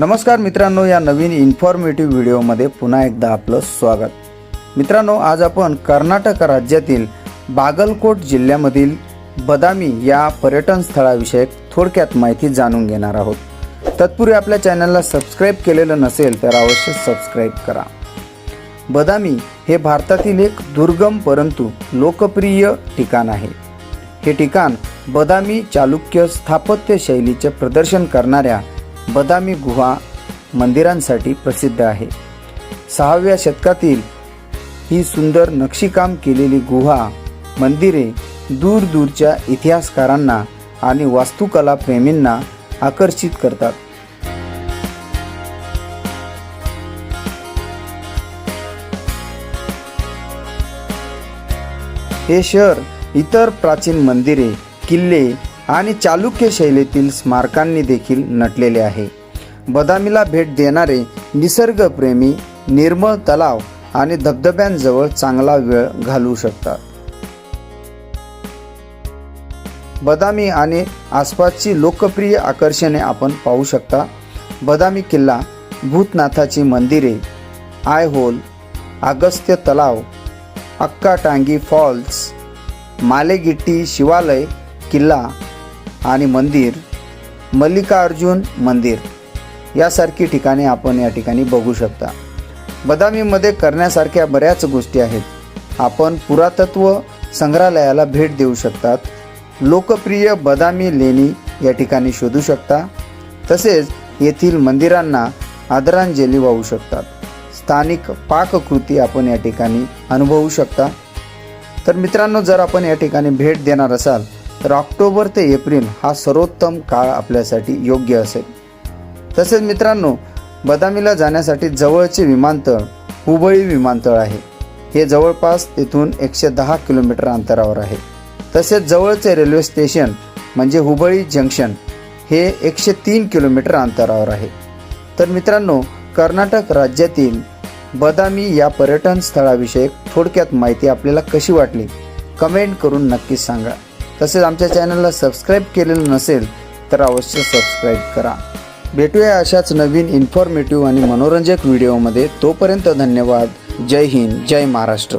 नमस्कार मित्रांनो या नवीन इन्फॉर्मेटिव्ह व्हिडिओमध्ये पुन्हा एकदा आपलं स्वागत. मित्रांनो आज आपण कर्नाटक राज्यातील बागलकोट जिल्ह्यामधील बदामी या पर्यटन स्थळाविषयक थोडक्यात माहिती जाणून घेणार आहोत. तत्पूर्वी आपल्या चॅनलला सबस्क्राईब केलेलं नसेल तर अवश्य सबस्क्राईब करा. बदामी हे भारतातील एक दुर्गम परंतु लोकप्रिय ठिकाण आहे. हे ठिकाण बदामी चालुक्य स्थापत्य शैलीचे प्रदर्शन करणाऱ्या बदामी गुहा मंदिरांसाठी प्रसिद्ध आहे. सहाव्या शतकातील ही सुंदर नक्षीकाम केलेली गुहा मंदिरे दूरदूरच्या इतिहासकारांना आणि वास्तुकला प्रेमींना आकर्षित करतात. हे शहर इतर प्राचीन मंदिरे किल्ले आणि चालुक्य शैलीतील स्मारकांनी देखील नटलेले आहे. बदामीला भेट देणारे निसर्गप्रेमी निर्मळ तलाव आणि धबधब्यांजवळ चांगला वेळ घालवू शकतात. बदामी आणि आसपासची लोकप्रिय आकर्षणे आपण पाहू शकता. बदामी किल्ला भूतनाथाची मंदिरे आय होल अगस्त्य तलाव अक्काटांगी फॉल्स मालेगिट्टी शिवालय किल्ला आणि मंदिर मल्लिकार्जुन मंदिर यासारखी ठिकाणे आपण या ठिकाणी बघू शकता. बदामीमध्ये करण्यासारख्या बऱ्याच गोष्टी आहेत. आपण पुरातत्व संग्रहालयाला भेट देऊ शकतात. लोकप्रिय बदामी लेणी या ठिकाणी शोधू शकता. तसेच येथील मंदिरांना आदरांजली वाहू शकतात. स्थानिक पाककृती आपण या ठिकाणी अनुभवू शकता. तर मित्रांनो जर आपण या ठिकाणी भेट देणार असाल तर ऑक्टोबर ते एप्रिल हा सर्वोत्तम काळ आपल्यासाठी योग्य असेल. तसेच मित्रांनो बदामीला जाण्यासाठी जवळचे विमानतळ हुबळी विमानतळ आहे. हे जवळपास तिथून एकशे दहा किलोमीटर अंतरावर आहे. तसेच जवळचे रेल्वे स्टेशन म्हणजे हुबळी जंक्शन हे एकशे तीन किलोमीटर अंतरावर आहे. तर मित्रांनो कर्नाटक राज्यातील बदामी या पर्यटन स्थळाविषयक थोडक्यात माहिती आपल्याला कशी वाटली? कमेंट करून नक्कीच सांगा. तसेच आमच्या चॅनलला सबस्क्राईब केलेलं नसेल तर अवश्य सबस्क्राईब करा. भेटूया अशाच नवीन इन्फॉर्मेटिव्ह आणि मनोरंजक व्हिडिओमध्ये. तोपर्यंत धन्यवाद. जय हिंद. जय महाराष्ट्र.